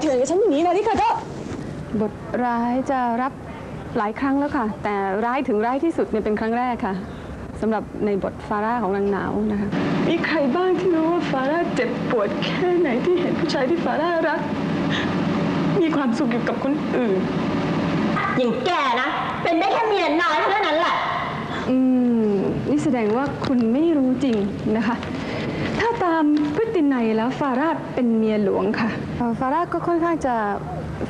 เถื่อนกับฉันอย่างนี้นะลิคาโดบทร้ายจะรับหลายครั้งแล้วค่ะ แต่ร้ายถึงร้ายที่สุดเนี่ยเป็นครั้งแรกค่ะสำหรับในบทฟาร่าของนางหนาวนะคะมีใครบ้างที่รู้ว่าฟาร่าเจ็บปวดแค่ไหนที่เห็นผู้ชายที่ฟาร่ารัก มีความสุขอยู่กับคนอื่น อย่างแกนะ เป็นได้แค่เมียน้อยเท่านั้นแหละ อืม นี่แสดงว่าคุณไม่รู้จริงนะคะ ถ้าตามพฤตินัยแล้วฟาร่าเป็นเมียหลวงค่ะฟาร่าก็ค่อนข้างจะ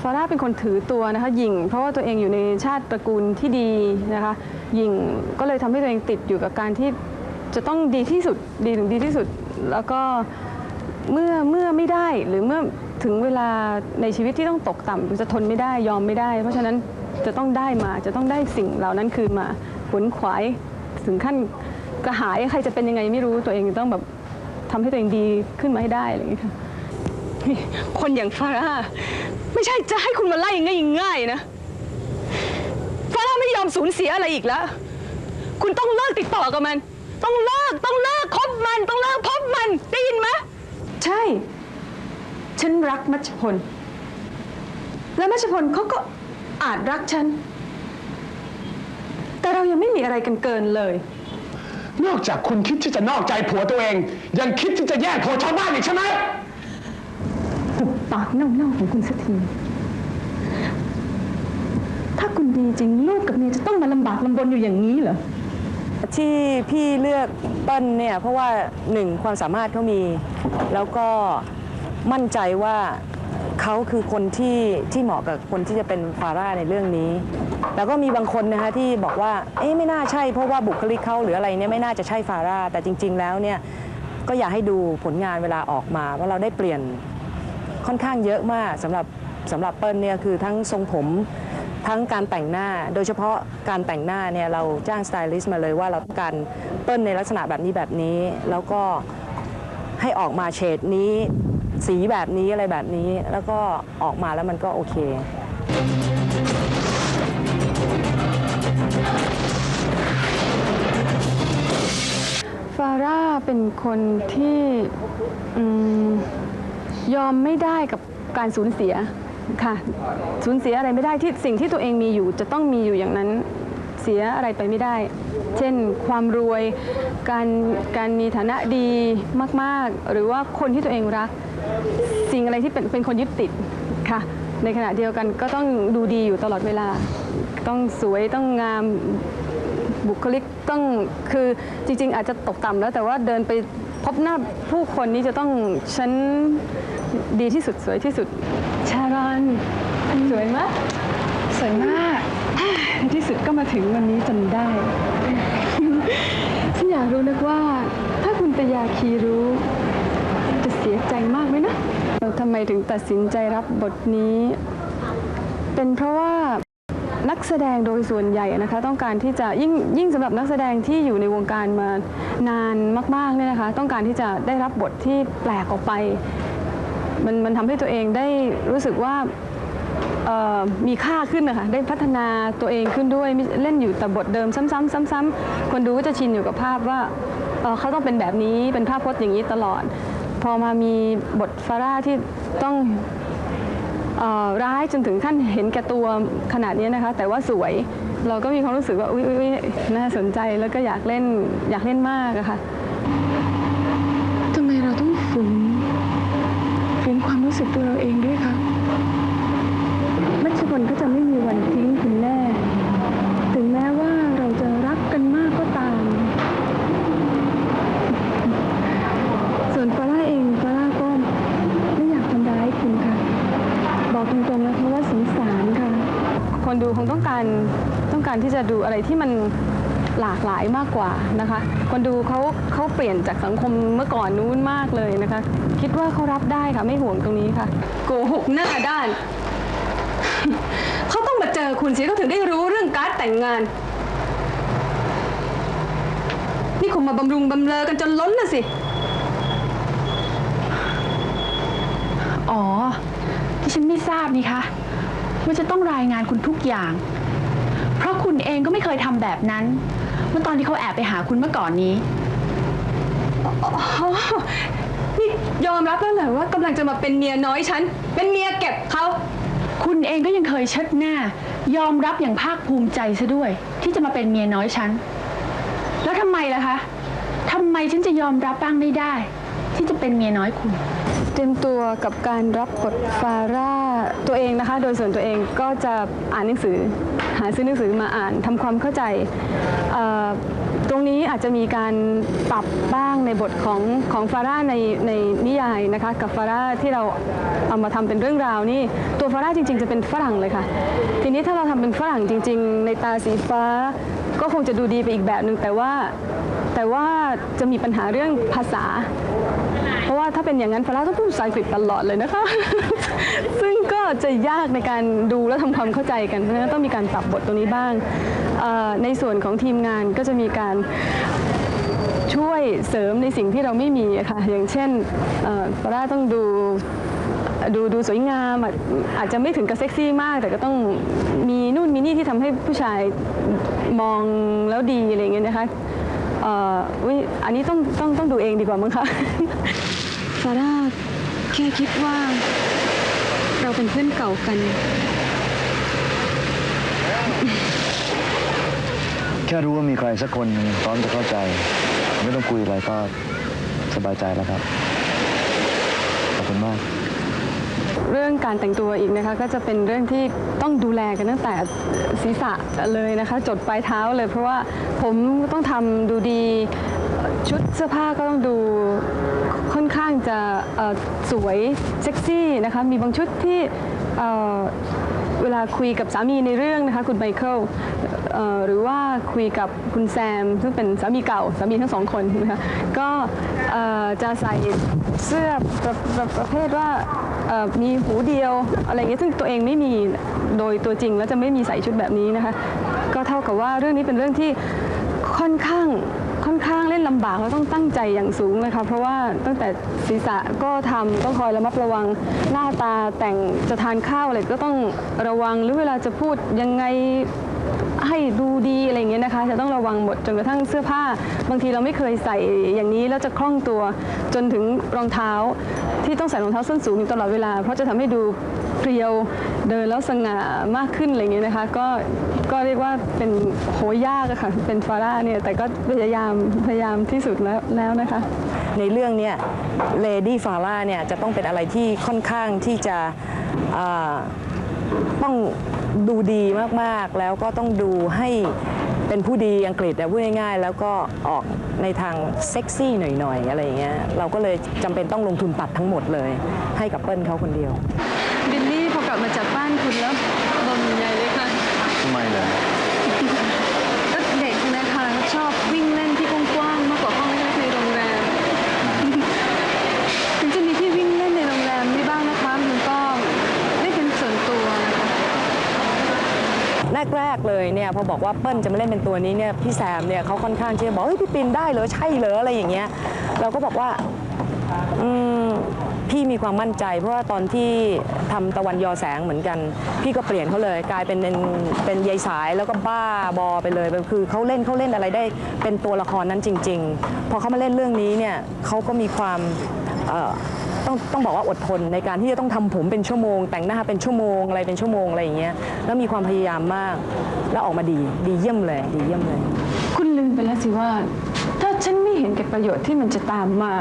ฟาร่าเป็นคนถือตัวนะคะหญิง เพราะว่าตัวเองอยู่ในชาติตระกูลที่ดีนะคะหญิงก็เลยทำให้ตัวเองติดอยู่กับการที่จะต้องดีที่สุดดีถึงดีที่สุด แล้วก็เมื่อเมื่อไม่ได้หรือเมื่อถึงเวลาในชีวิตที่ต้องตกต่ำจะทนไม่ได้ยอมไม่ได้ เพราะฉะนั้นจะต้องได้มาจะต้องได้สิ่งเหล่านั้นคืนมาขวนขวายถึงขั้นกระหายใครจะเป็นยังไงไม่รู้ตัวเองต้องแบบ ทำให้ตัวเองดีขึ้นมาให้ได้อะไรอย่างเงี้ยค่ะคนอย่างฟาร่าไม่ใช่จะให้คุณมาไล่ง่ายๆนะฟาร่าไม่ยอมสูญเสียอะไรอีกแล้ว คุณต้องเลิกติดต่อกับมัน ต้องเลิกต้องเลิกคบมัน ต้องเลิกพบมันได้ยินไหมใช่ ฉันรักมัชพล และมัชพลเขาก็อาจรักฉัน แต่เรายังไม่มีอะไรกันเกินเลย นอกจากคุณคิดที่จะนอกใจผัวตัวเอง ยังคิดที่จะแย่งผัวชาวบ้านอีกใช่ไหมหุบปากเน่าๆของคุณสักที ถ้าคุณดีจริงลูกกับเมียจะต้องมาลำบากลำบนอยู่อย่างนี้เหรอ ที่พี่เลือกเปิ้ลเนี่ย เพราะว่าหนึ่งความสามารถเขามี แล้วก็มั่นใจว่า เขาคือคนที่ที่เหมาะกับคนที่จะเป็นฟาร่าในเรื่องนี้ แล้วก็มีบางคนนะคะที่บอกว่าเอ๊ะไม่น่าใช่เพราะว่าบุคลิกเขาหรืออะไรเนี่ยไม่น่าจะใช่ฟาร่าแต่จริง ๆ แล้วเนี่ยก็อยากให้ดูผลงานเวลาออกมาว่าเราได้เปลี่ยนค่อนข้างเยอะมากสำหรับสำหรับเปิ้ลเนี่ยคือทั้งทรงผมทั้งการแต่งหน้า โดยเฉพาะการแต่งหน้าเนี่ยเราจ้างสไตลิสต์มาเลยว่าเราต้องการเปิ้ลในลักษณะแบบนี้แบบนี้ แล้วก็ให้ออกมาเฉดนี้ สีแบบนี้อะไรแบบนี้ แล้วก็ออกมาแล้วมันก็โอเค ฟาร่าเป็นคนที่ยอมไม่ได้กับการสูญเสียค่ะ สูญเสียอะไรไม่ได้ที่สิ่งที่ตัวเองมีอยู่จะต้องมีอยู่อย่างนั้นเสียอะไรไปไม่ได้ เช่น ความรวย การการมีฐานะดีมาก ๆ หรือว่าคนที่ตัวเองรัก สิ่งอะไรที่เป็นเป็นคนยึดติดค่ะ ในขณะเดียวกันก็ต้องดูดีอยู่ตลอดเวลา ต้องสวยต้องงามบุคลิกต้องคือจริง ๆ อาจจะตกต่ำแล้วแต่ว่าเดินไปพบหน้าผู้คนนี้จะต้องฉันดีที่สุดสวยที่สุด ชารอนสวยมากสวยมากในที่สุดก็มาถึงวันนี้จนได้ ฉันอยากรู้นักว่า ถ้าคุณตยาคีรู้ จะเสียใจมาก ทำไมถึงตัดสินใจรับบทนี้ เป็นเพราะว่านักแสดงโดยส่วนใหญ่นะคะต้องการที่จะยิ่งยิ่งสำหรับนักแสดงที่อยู่ในวงการมานานมากๆเนี่ยนะคะต้องการที่จะได้รับบทที่แปลกออกไป มันมันทำให้ตัวเองได้รู้สึกว่ามีค่าขึ้นนะคะได้พัฒนาตัวเองขึ้นด้วยเล่นอยู่แต่บทเดิมซ้ำๆซ้ำๆคนดูก็จะชินอยู่กับภาพว่าเเขาต้องเป็นแบบนี้เป็นภาพพจน์อย่างนี้ตลอด พอมามีบทฟาร่าที่ต้องออร้ายจนถึงขั้นเห็นแก่ตัวขนาดนี้นะคะ แต่ว่าสวยเราก็มีความรู้สึกว่าอุ๊ยอุ๊ยอุ๊ยน่าสนใจแล้วก็อยากเล่นอยากเล่นมากอะค่ะทำไมเราต้องฝืนฝืนความรู้สึกตัวเราเองด้วยคะมัชพลก็จะไม่มีวันทิ้งคุณแน่ ถึงแม้ว่าเราจะรักกันมากก็ตาม ส่วนฟาร่าเองฟาร่าก็ไม่อยากทำร้ายคุณค่ะ บอกตรงๆนะคะว่าสงสารค่ะ คนดูคงต้อง การต้องการที่จะดูอะไรที่มันหลากหลายมากกว่านะคะ คนดูเขาเขาเปลี่ยนจากสังคมเมื่อก่อนนู้นมากเลยนะคะ คิดว่าเขารับได้ค่ะไม่ห่วงตรงนี้ค่ะ โกหกหน้าด้าน เขาต้องมาเจอคุณเสิเขาถึงได้รู้เรื่องการดแต่งงาน นี่คงมาบำรุงบำเรอกันจนล้นน่ะสิ อ๋อที่ฉันไม่ทราบนี่คะว่าจะต้องรายงานคุณทุกอย่าง คุณเองก็ไม่เคยทำแบบนั้น เมื่อตอนที่เขาแอบไปหาคุณเมื่อก่อนนี้ อ๋อนี่ยอมรับแล้วเหรอว่ากำลังจะมาเป็นเมียน้อยฉัน เป็นเมียเก็บเขา คุณเองก็ยังเคยเชิดหน้า ยอมรับอย่างภาคภูมิใจซะด้วย ที่จะมาเป็นเมียน้อยฉัน แล้วทำไมล่ะคะทำไมฉันจะยอมรับบ้างไม่ได้ ที่จะเป็นเมียน้อยคุณ เตรียมตัวกับการรับบทฟาร่าตัวเองนะคะ โดยส่วนตัวเองก็จะอ่านหนังสือ หาซื้อหนังสือมาอ่านทำความเข้าใจ ตรงนี้อาจจะมีการปรับบ้างในบทของของฟาร่าในในนิยายนะคะ กับฟาร่าที่เราเอามาทำเป็นเรื่องราวนี่ตัวฟาร่าจริง ๆ จะเป็นฝรั่งเลยค่ะ ทีนี้ถ้าเราทำเป็นฝรั่งจริง ๆ ในตาสีฟ้า ก็คงจะดูดีไปอีกแบบหนึ่งแต่ว่าแต่ว่าจะมีปัญหาเรื่องภาษาะว่าถ้าเป็นอย่างนั้นฟาร่าต้องพูดภาษาอังกฤษตลอดเลยนะคะ ซึ่งก็จะยากในการดูและทำความเข้าใจกัน เพราะฉะนั้นต้องมีการปรับบทตรงนี้บ้าง ในส่วนของทีมงานก็จะมีการช่วยเสริมในสิ่งที่เราไม่มีะค่ะ อย่างเช่นฟาร่าต้องดูดูดูสวยงามอาจจะไม่ถึงกับเซ็กซี่มาก แต่ก็ต้องมีนู่นมีนี่ที่ทำให้ผู้ชายมองแล้วดีอะไรเงี้ยนะคะเอ่ออันนี้ต้องต้องต้องดูเองดีกว่ามั้งคะาร่าแค่คิดว่า เราเป็นเพื่อนเก่ากัน แค่รู้ว่ามีใครสักคนหนึ่งพร้อมจะเข้าใจ ไม่ต้องคุยอะไรก็สบายใจแล้วครับ ขอบคุณมาก เรื่องการแต่งตัวอีกนะคะ ก็จะเป็นเรื่องที่ต้องดูแลกันตั้งแต่ศีรษะเลยนะคะ จดปลายเท้าเลย เพราะว่าผมต้องทำดูดีชุดเสื้อผ้าก็ต้องดูค่อนข้าง จะสวยเซ็กซี่นะคะมีบางชุดที่เวลาคุยกับสามีในเรื่องนะคะคุณไมเคิลหรือว่าคุยกับคุณแซม ซึ่งเป็นสามีเก่าสามีทั้งสองคนนะคะก็จะใส่เสื้อประประประเภทว่ามีหูเดียวอะไรเงี้ยซึ่งตัวเองไม่มีโดยตัวจริงแล้วจะไม่มีใส่ชุดแบบนี้นะคะก็เท่ากับว่าเรื่องนี้เป็นเรื่องที่ค่อนข้าง ข้างเล่นลำบากแล้วต้องตั้งใจอย่างสูงเลยค่ะเพราะว่าตั้งแต่ศีรษะก็ทำต้องคอยระมัดระวังหน้าตาแต่งจะทานข้าวอะไรก็ต้องระวังหรือเวลาจะพูดยังไงให้ดูดีอะไรเงี้ยนะคะ จะต้องระวังหมดจนกระทั่งเสื้อผ้า บางทีเราไม่เคยใส่อย่างนี้แล้วจะคล่องตัวจนถึงรองเท้า ที่ต้องใส่รองเท้าส้นสูงอยู่ตลอดเวลา เพราะจะทำให้ดู เพรียวเดินแล้วสง่ามากขึ้นอะไรอย่างเงี้ยนะคะ ก็ก็เรียกว่าเป็นโหยากอะค่ะเป็นฟาร่าเนี่ยแต่ก็พยายามพยายามที่สุดแล้วแล้วนะคะ ในเรื่องเนี่ยเลดี้ฟาร่าเนี่ยจะต้องเป็นอะไรที่ค่อนข้างที่จะต้องดูดีมากๆ แล้วก็ต้องดูให้เป็นผู้ดีอังกฤษแต่พูดง่ายๆ แล้วก็ออกในทางเซ็กซี่หน่อยๆ อะไรอย่างเงี้ยเราก็เลยจำเป็นต้องลงทุนตัดทั้งหมดเลย ให้กับเปิ้ลเขาคนเดียว บิลลี่พอกลับมาจากบ้านคุณแล้วบนใหญ่เลยค่ะทำไมเหรอก็เด็กนะคะชอบวิ่งเล่นที่กว้างๆมากกว่าห้องเล็กๆในโรงแรม ถึงจะมีที่วิ่งเล่นในโรงแรมนี่บ้างนะคะมันก็ไม่เป็นส่วนตัวนะคะแรกๆเลยเนี่ยพอบอกว่าเปิ้ลจะมาเล่นเป็นตัวนี้เนี่ยพี่แซมเนี่ยเขาค่อนข้างที่จะบอกเฮ้ยพี่ปินได้เหรอใช่เหรออะไรอย่างเงี้ยเราก็บอกว่าอืม พี่มีความมั่นใจ เพราะว่าตอนที่ทำตะวันยอแสงเหมือนกัน พี่ก็เปลี่ยนเขาเลย กลายเป็นเป็นยายสายแล้วก็บ้าบอไปเลยคือเขาเล่นเขาเล่นอะไรได้เป็นตัวละครนั้นจริง ๆ พอเขามาเล่นเรื่องนี้เนี่ยเขาก็มีความต้องต้องบอกว่าอดทนในการที่จะต้องทำผมเป็นชั่วโมง แต่งหน้าเป็นชั่วโมงอะไรเป็นชั่วโมงอะไรอย่างเงี้ยแล้วมีความพยายามมาก แล้วออกมาดีดีเยี่ยมเลยดีเยี่ยมเลย คุณลืมไปแล้วสิว่า ถ้าฉันไม่เห็นแก่ประโยชน์ที่มันจะตามมา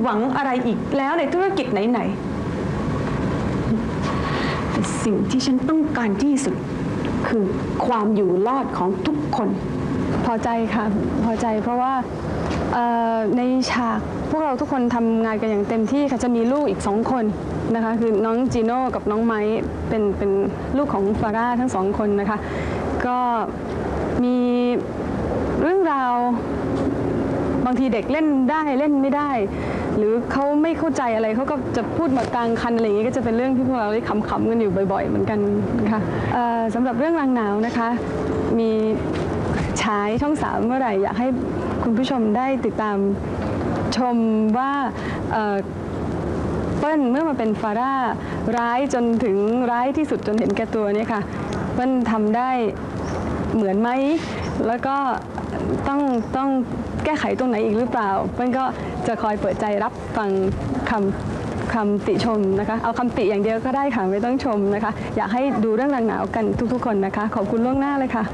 หวังอะไรอีกแล้วในธุรกิจไหนๆแต่สิ่งที่ฉันต้องการที่สุด คือความอยู่รอดของทุกคน พอใจค่ะ พอใจเพราะว่าในฉากพวกเราทุกคนทำงานกันอย่างเต็มที่ค่ะจะมีลูกอีกสองคนนะคะคือน้องจีโน่กับน้องไม้เป็นเป็นลูกของฟาร่าทั้งสองคนนะคะ ก็มีเรื่องราว บางทีเด็กเล่นได้เล่นไม่ได้ หรือเขาไม่เข้าใจอะไรเขาก็จะพูดมากลางคันอะไรอย่างนี้ก็จะเป็นเรื่องที่พวกเราได้ขำๆกันอยู่บ่อย ๆ เหมือนกันค่ะสำหรับเรื่องรางหนาวนะคะ มีฉายช่องสามเมื่อไหร่อยากให้คุณผู้ชมได้ติดตามชมว่าเอ่อเปิ้ลเมื่อมาเป็นฟาร่าร้ายจนถึงร้ายที่สุดจนเห็นแก่ตัวเนี่ยค่ะเปิ้ลทำได้เหมือนไหมแล้วก็ต้องต้องแก้ไขตรงไหนอีกหรือเปล่าเปิ้ลก็จะคอยเปิดใจรับฟังคำคำติชมนะคะ เอาคำติอย่างเดียวก็ได้ค่ะไม่ต้องชมนะคะ อยากให้ดูเรื่องรางหนาวกันทุกๆคนนะคะ ขอบคุณล่วงหน้าเลยค่ะ